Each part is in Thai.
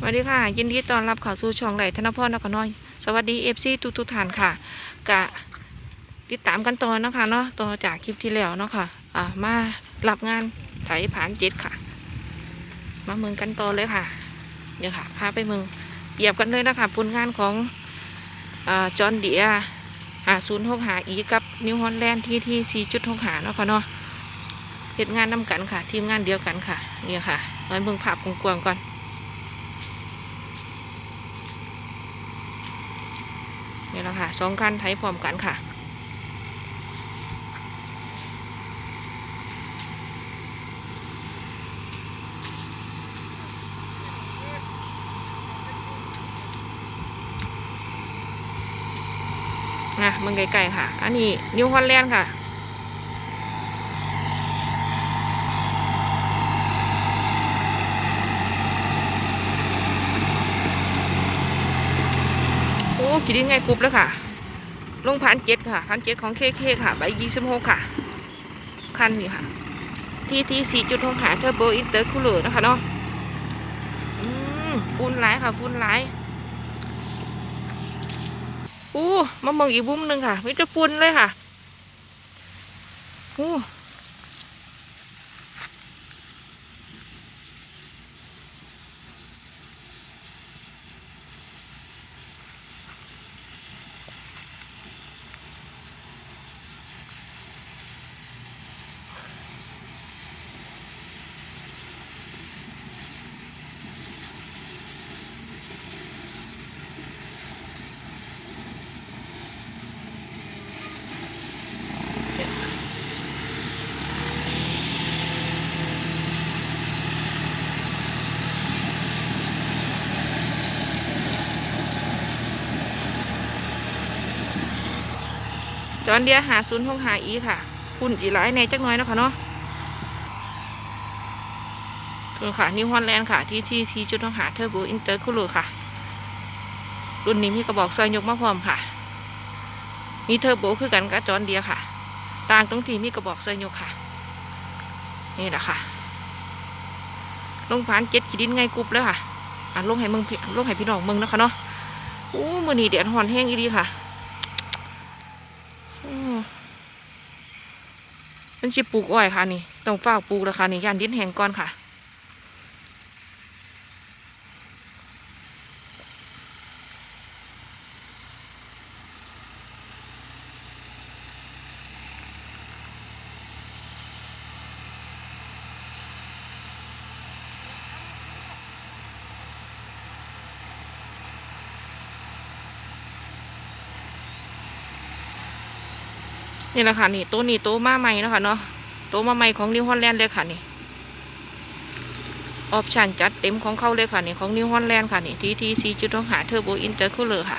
สวัสดีค่ะ ยินดีต้อนรับเข้าสู่ช่องไหลธนพรนครน้อย สวัสดีเอฟซีทุกทุกท่านค่ะกะติดตามกันต่อนะคะเนาะต่อจากคลิปที่แล้วเนาะค่ะอ่ามารับงานไถผ่านเจ็ดค่ะ มาเมืองกันต่อเลยค่ะเดี๋ยวค่ะพาไปเมืองเหยียบกันเลยนะคะผลงานของอ่าจอห์นเดียหาศูนย์หกหาอีกับนิวฮอลแลนด์ที่ที่สี่จุดหกหาเนาะค่ะเนาะเหตุงานนำกันค่ะ ทีมงานเดียวกันค่ะเนี่ยค่ะมาเมืองภาพกว้างๆก่อน นี่แหละค่ะสองคันไทยพร้อมกันค่ะนะมึงไกลๆค่ะ อันนี้นิวฮอลแลนด์ค่ะ โอ้ขีดดินไงกรุบแล้วค่ะ ลงพันเจ็ดค่ะพันเจ็ดของเคเคค่ะ ใบยี่สิบหกค่ะ คันนี้ค่ะ ทีทีสี่จุดหกหาเทอร์โบอินเตอร์คูลเลอร์นะคะเนาะอืมฟุ้นหลายค่ะฟุ้นหลายอู้มาเมืองอีกบุ้มหนึ่งค่ะมิจะฟุ้นเลยค่ะอู้ จอนเดียหาศูนย์หกหาอีค่ะฝุ่นจีร้ายในจักหน้อยนะคะเนาะคือค่ะนิวฮอลแลนด์ค่ะที่ที่ที่จุดหกหาเทอร์โบอินเตอร์คูลเลอร์ค่ะ รุ่นนี้มีกระบอกซอยยกมาพร้อมค่ะ มีเทอร์โบคือกันกับจอนเดียค่ะต่างตรงที่มีกระบอกซอยยกค่ะ นี่แหละค่ะ ลงผ่านเจ็ดขีดินไงกรุบเลยค่ะอะลงให้มึงลงให้พี่น้องมึงนะคะเนาะอู้มือนีเดือดหอนแห้งอีดีค่ะอืม มันชิปลูกอ้อยค่ะนี่ต้องเฝ้าปลูกแล้วค่ะนี่ย่านดินแห้งก่อนค่ะ นี่แหละค่ะนี่โต๊ะนี่โต๊ะมาใหม่นะคะเนาะโต๊ะมาใหม่ของนิวฮอลแลนด์เลยค่ะนี่ออปชันจัดเต็มของเขาเลยค่ะนี่ของนิวฮอลแลนด์ค่ะนี่ทีทีซีจุดต้องหาเทอร์โบอินเตอร์คูลเลอร์ค่ะ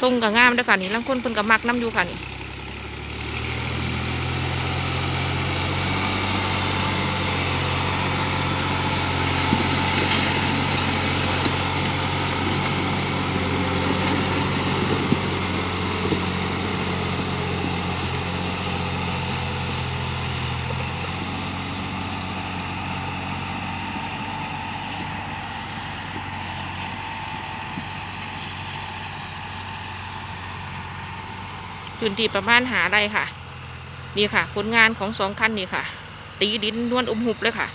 ทรงกับงามด้วยค่ะนี่ลังคนเพิ่นกับมักน้ำอยู่ค่ะนี่ พื้นที่ประมาณหาไรค่ะ นี่ค่ะ ผลงานของสองคันนี่ค่ะ ตีดินนวลอุ้มหุบเลยค่ะ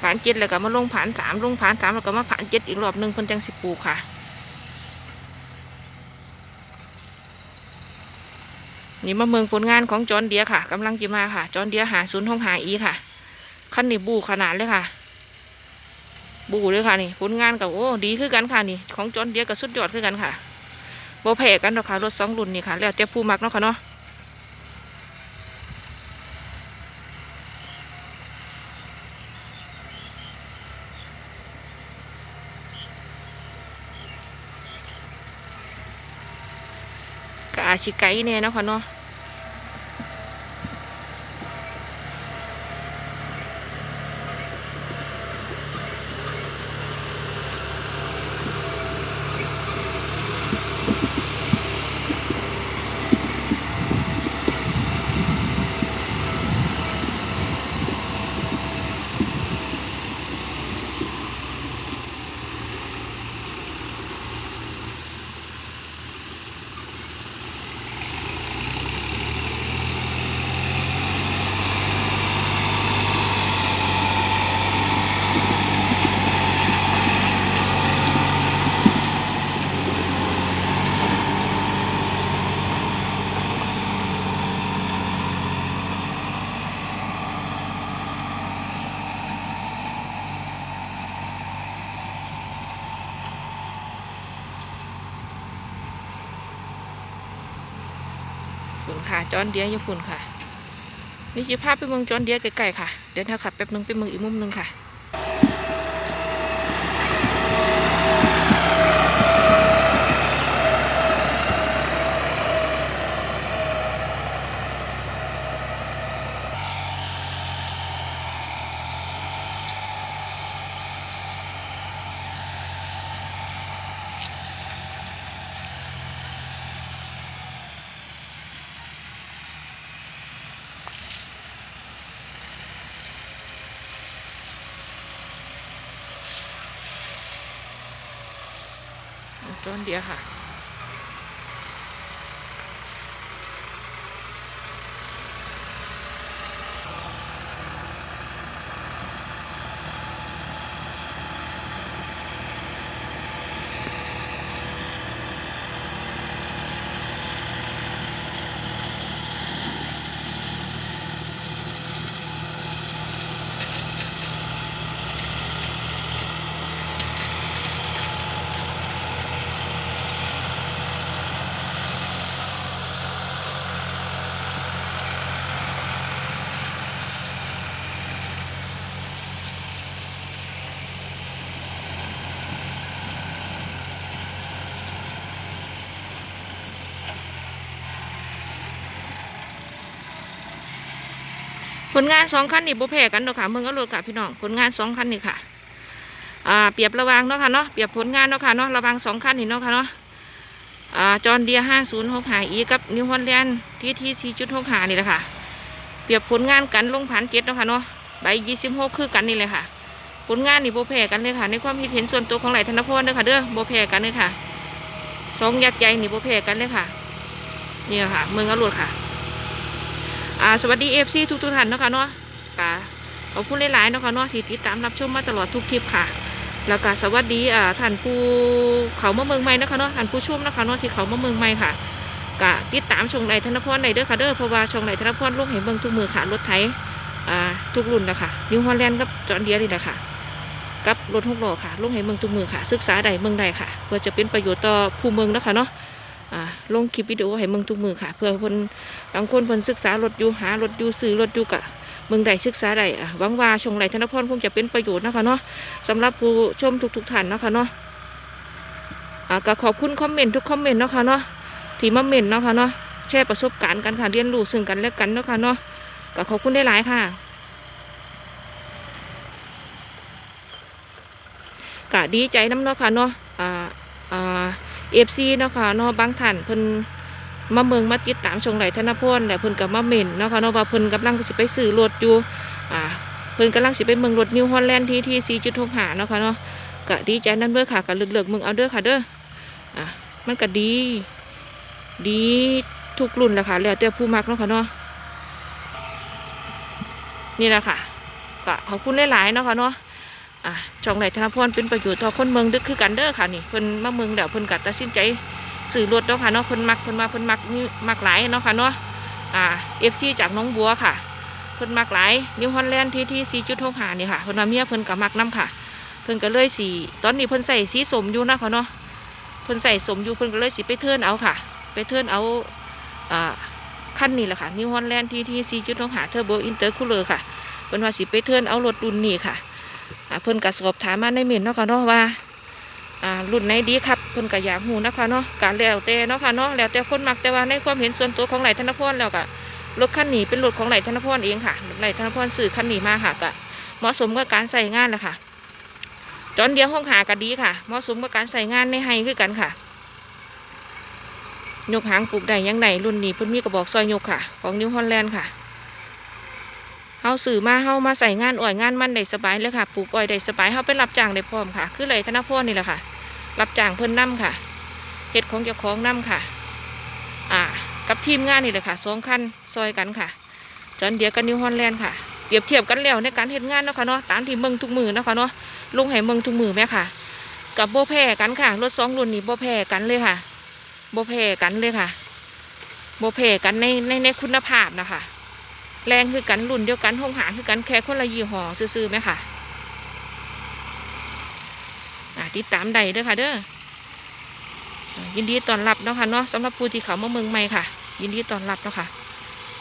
ผ่านเจ็ดแล้วก็มาลงผ่านสามลงผ่านสามแล้วก็มาผ่านเจ็ดอีกรอบหนึ่งเพิ่นจังสิบปูค่ะ นี่มาเมืองผลงานของจอนเดียค่ะกำลังจะมาค่ะ จอนเดียหาศูนย์ห้องหาอีค่ะคันนี้บูขนาดเลยค่ะ บูเลยค่ะนี่ผลงานกับโอ้ดีคือกันค่ะนี่ ของจอนเดียกับสุดยอดคือกันค่ะ โบแพ้กันหรอกค่ะรถสองรุ่นนี่ค่ะ แล้วแต่ผู้มักเนาะค่ะเนาะก็อาชิไกเนี่ยเนาะค่ะเนาะ ค่ะจอนเดียญี่ปุ่นค่ะ นี่จะพาไปเมืองจอนเดียใกล้ๆค่ะ เดี๋ยวถ้าขับแป๊บนึงไปเมืองอีกมุมนึงค่ะ จอนเดียวค่ะ ลงานสองคันนี่บ่แพ้กันเนาะค่ะเมืองอรถค่ะพี่น้องผลงานสองคันนี่ค่ะอ่าเปรียบระวางเนาะค่ะเนาะเปรียบผลงานเนาะค่ะเนาะระวางสองคันนี่เนาะค่ะเนาะอ่าจอนเดียห้าศูนย์หกหาอีกับนิวฮอลแลนด์ที่ที่สี่จุดหกหานี่แหละค่ะเปรียบผลงานกันลงผ่านเกตเนาะค่ะเนาะใบยี่สิบหกคือกันนี่เลยค่ะ ผลงานนี่บ่แพ้กันเลยค่ะ ในความคิดเห็นส่วนตัวของไหลธนพรเด้อค่ะเด้อบ่แพ้กันเลยค่ะสองยักษ์ใหญ่นี่บ่แพ้กันเลยค่ะนี่ค่ะเมืองอรวดค่ะ อ่าสวัสดีเอฟซีทุกทุกท่านเนาะค่ะเนาะกาขอบคุณหลายๆเนาะค่ะเนาะที่ติดตามรับชมมาตลอดทุกคลิปค่ะ แล้วก็สวัสดีอ่าท่านผู้เขามาเมืองใหม่เนาะคะเนาะท่านผู้ชมเนาะคะเนาะที่เขามาเมืองใหม่ค่ะกะติดตามช่องไหนธนพรไหนเด้อค่ะเด้อเพราะว่าช่องไหนธนพรลงเห็นเบิ่งทุกมือค่ะรถไถอ่าทุกรุ่นนะคะนิวฮอลแลนด์กับจอร์เดียนี่แหละค่ะกับรถหกล้อค่ะลงให้เมืองทุกมือค่ะ ศึกษาใดเมืองใดค่ะ เพื่อจะเป็นประโยชน์ต่อผู้เมืองเนาะคะเนาะ ลงคลิปวิดีโอให้มืองทุกมือค่ะ เพื่อเพิ่นบางคนเพิ่นศึกษารถอยู่หารถอยู่ซื้อรถอยู่กะมืองใดศึกษาใดอะหวังว่าชงไหลธนพรคงจะเป็นประโยชน์นะคะเนาะสำหรับผู้ชมทุกๆท่านนะคะเนาะอะก็ขอบคุณคอมเมนต์ทุกคอมเมนต์นะคะเนาะที่มาเมนต์นะคะเนาะแชร์ประสบการณ์กันค่ะเรียนรู้ซึ่งกันและกันนะคะเนาะก็ขอบคุณได้หลายค่ะก็ดีใจน้ำเนาะค่ะเนาะอ่าอ่า เอฟซีเนาะค่ะเนาะบางท่านเพิ่นมาเมืองมาติดตามชงไหลธนพลและเพิ่นกับมาเม่นเนาะค่ะเนาะว่าเพิ่นกำลังสิไปซื้อรถอยู่อ่าเพิ่นกำลังสิไปเมืองรถนิวฮอลแลนด์ที่ที่4.6หาเนาะค่ะเนาะก็ดีใจนั่นเด้อค่ะก็เลือกๆเมืองเอาเด้อค่ะเด้ออะมันก็ดี ดีทุกรุ่นแหละค่ะแล้วแต่ผู้มักเนาะค่ะเนาะนี่แหละค่ะก็ขอบคุณหลายๆเนาะค่ะเนาะ อะช่องไหลธนพลเป็นประโยชน์ต่อคนเมืองดึกคือกันเด้อค่ะนี่เพิ่นมาเมืองแล้วเพิ่นก็ตัดสินใจสื่อรถเนาะค่ะเนาะเพิ่นมักเพิ่นมาเพิ่นมักนี่มักหลายเนาะค่ะเนาะอ่า FC จากน้องบัวค่ะเพิ่นมักหลายนิวฮอลแลนด์ที่ที่4.6หานี่ค่ะเพิ่นว่าเมียเพิ่นก็มักนํค่ะ เพิ่นก็เลยสีตอนนี้เพิ่นใส่สีสมอยู่นะค่ะเนาะเพิ่นใส่สมอยู่เพิ่นก็เลยสิไปเทิร์นเอาค่ะ ไปเทิร์นเอาอ่าคันนี้แหละค่ะนิวฮอลแลนด์ที่ที่4.6หาเทอร์โบอินเตอร์คูลเลอร์ค่ะเพิ่นว่าสิไปเทิร์นเอารถรุ่นนี้ค่ะ เพิ่นก็สอบถามมาในเมนเนาะค่ะเนาะว่าอ่ารุ่นไหนดีครับเพิ่นก็อยากหูนะคะเนาะการแล้วแต่เนาะค่ะเนาะแล้วแต่คนมักแต่ว่าในความเห็นส่วนตัวของไหลธนพรแล้วก็รถคันนี้เป็นรถของไหลธนพรเองค่ะไหลธนพรซื้อคันนี้มาค่ะก็เหมาะสมกับการใส่งานแหละค่ะจอนเดียวห้องหาก็ดีค่ะเหมาะสมกับการใส่งานในไฮคือกันค่ะยกหางปลูกได้ยังไงรุ่นนี้เพิ่นมีกระบอกซอยยกค่ะ ของนิวฮอลแลนด์ค่ะาสื่อมาเฮามาใส่งานอ่อยงานมันได้สบายเลยค่ะปลูกอ้อยได้สบายเฮาไปรับจ้างได้พร้อมค่ะ คือไหลธนพรนี่แหละค่ะ รับจ้างเพิ่นนํค่ะเฮ็ดของเจ้าของนํค่ะ อ่า กับทีมงานนี่แหละค่ะสองคันซอยกันค่ะ จอนเดียกับนิวฮอลแลนด์ค่ะเปรียบเทียบกันแล้วในการเฮ็ดงานเนาะค่ะเนาะตามที่เมืองทุกมือเนาะค่ะเนาะลงให้เมืองทุกมือแม่ค่ะ กับโบแพ้กันค่ะรถสองรุ่นนี้โบแพ้กันเลยค่ะโบแพ้กันเลยค่ะโบแพ้กันในในในคุณภาพนะคะ แรงคือกันรุ่นเดียวกันห้องหาคือกันแค่คนละยี่ห้อซื่อๆไหมค่ะอ่าติดตามใดเด้อค่ะเด้อยินดีต้อนรับเนาะค่ะเนาะสำหรับผู้ที่เขามาเมืองใหม่ค่ะ ยินดีต้อนรับเนาะค่ะ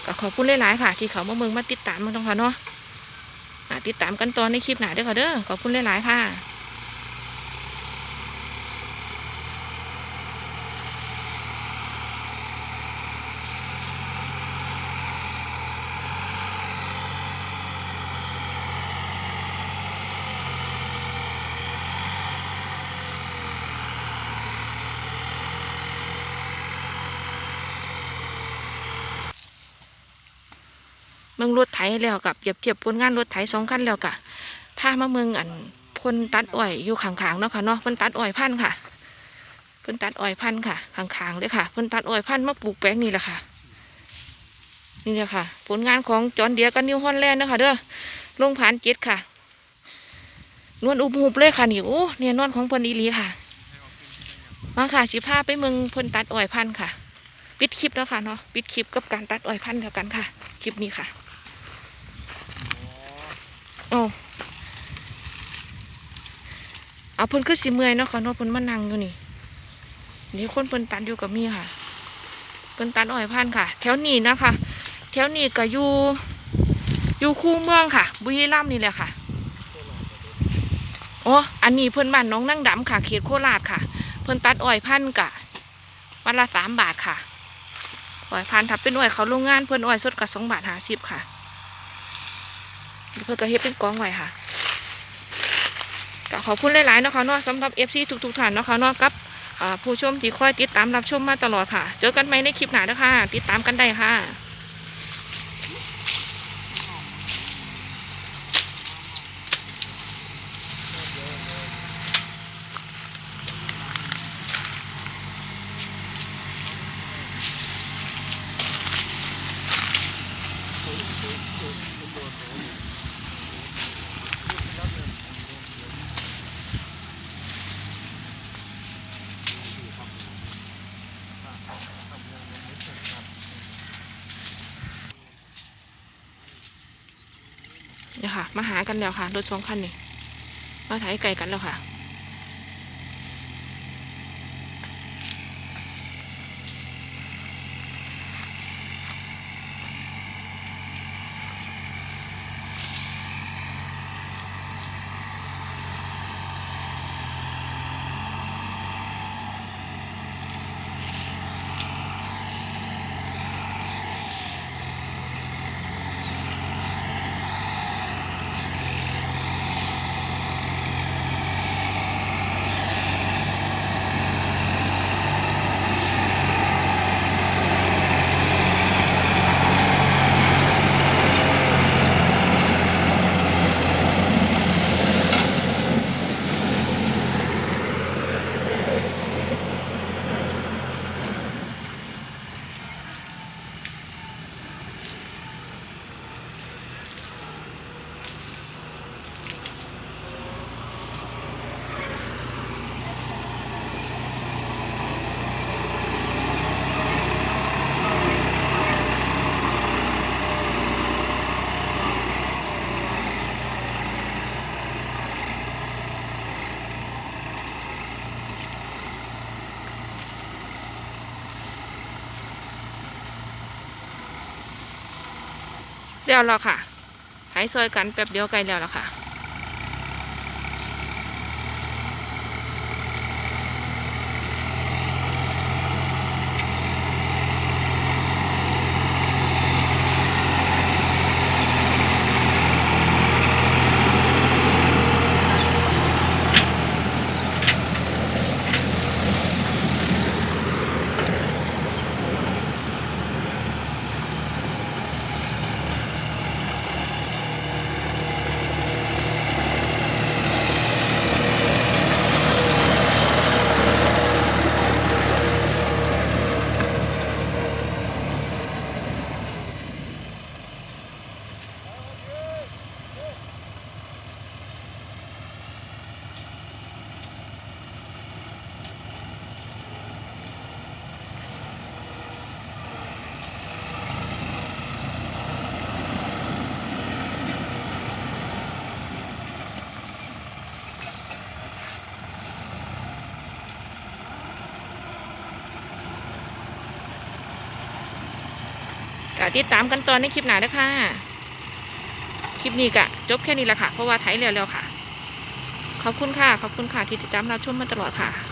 ก็ขอบคุณหลายๆค่ะ ที่เขามาเมืองมาติดตามมาต้งค่ะเนาะอ่าติดตามกันตอนในคลิปหน้าเด้อค่ะเด้อขอบคุณหลายๆค่ะ เมืองรถไถแล้วกับเทียบเทียบผลงานรถไถสองคันแล้วกะพามาเมืองอันพนตัดอ้อยอยู่ข้างๆเนาะค่ะเนาะพ่นตัดอ้อยพันธ์ค่ะพ่นตัดอ้อยพันธ์ค่ะข้างๆเลยค่ะพ่นตัดอ้อยพันมาปลูกแปลงนี่แหละค่ะ นี่แหละค่ะ ผลงานของจอนเดียกับนิวฮอลแลนด์นะคะเด้อลงผ่านเจ็ดค่ะ นวลอุบหุบเลยค่ะนี่โอ้เนี่ยนวลของเพิ่นอีลีค่ะมาค่ะสิพาไปเมืองพ่นตัดอ้อยพันธ์ค่ะ ปิดคลิปแล้วค่ะเนาะปิดคลิปกับการตัดอ้อยพันธุ์เดียวกันค่ะ คลิปนี้ค่ะ โอ้เอาเพิ่นคือสิเมื่อยเนาะค่ะเนาะเพิ่นมานั่งอยู่นี่นี่คนเพิ่นตัดอยู่กับมีค่ะ เพิ่นตัดอ้อยพันธ์ค่ะ แถวนี้นะคะ แถวนี้ก็อยู่อยู่คู่เมืองค่ะ บุรีรัมย์นี่แหละค่ะโอ๋ออันนี้เพิ่นบ้านน้องนั่งดำค่ะเขตโคราชค่ะ เพิ่นตัดอ้อยพันธ์กะวันละสามบาทค่ะอ้อยพันทับเป็นอ้อยเขาโรงงานเพื่นอ้อยสดกับสองบาทห้าสิบค่ะ เพื่อกระเฮ็ดเป็นกองไว้ค่ะก็ขอบคุณหลายๆนะคะเนาะสำหรับเอฟซีทุกๆท่านนะคะเนาะกับผู้ชมที่คอยติดตามรับชมมาตลอดค่ะ เจอกันไหมในคลิปหน้านะคะติดตามกันได้ค่ะ เดี๋ยวค่ะ มาหากันแล้วค่ะ รถสองคันนี่ มาถ่ายไกลกันแล้วค่ะ เดียวแล้วค่ะหายซอยกันแป๊บเดียวไกลแล้วแล้วค่ะ กะติดตามกันตอนในคลิปหน้าเด้อค่ะ คลิปนี้กะจบแค่นี้ละค่ะ เพราะว่าไถเร็วๆค่ะ ขอบคุณค่ะ ขอบคุณค่ะที่ติดตามรับชมมาตลอดค่ะ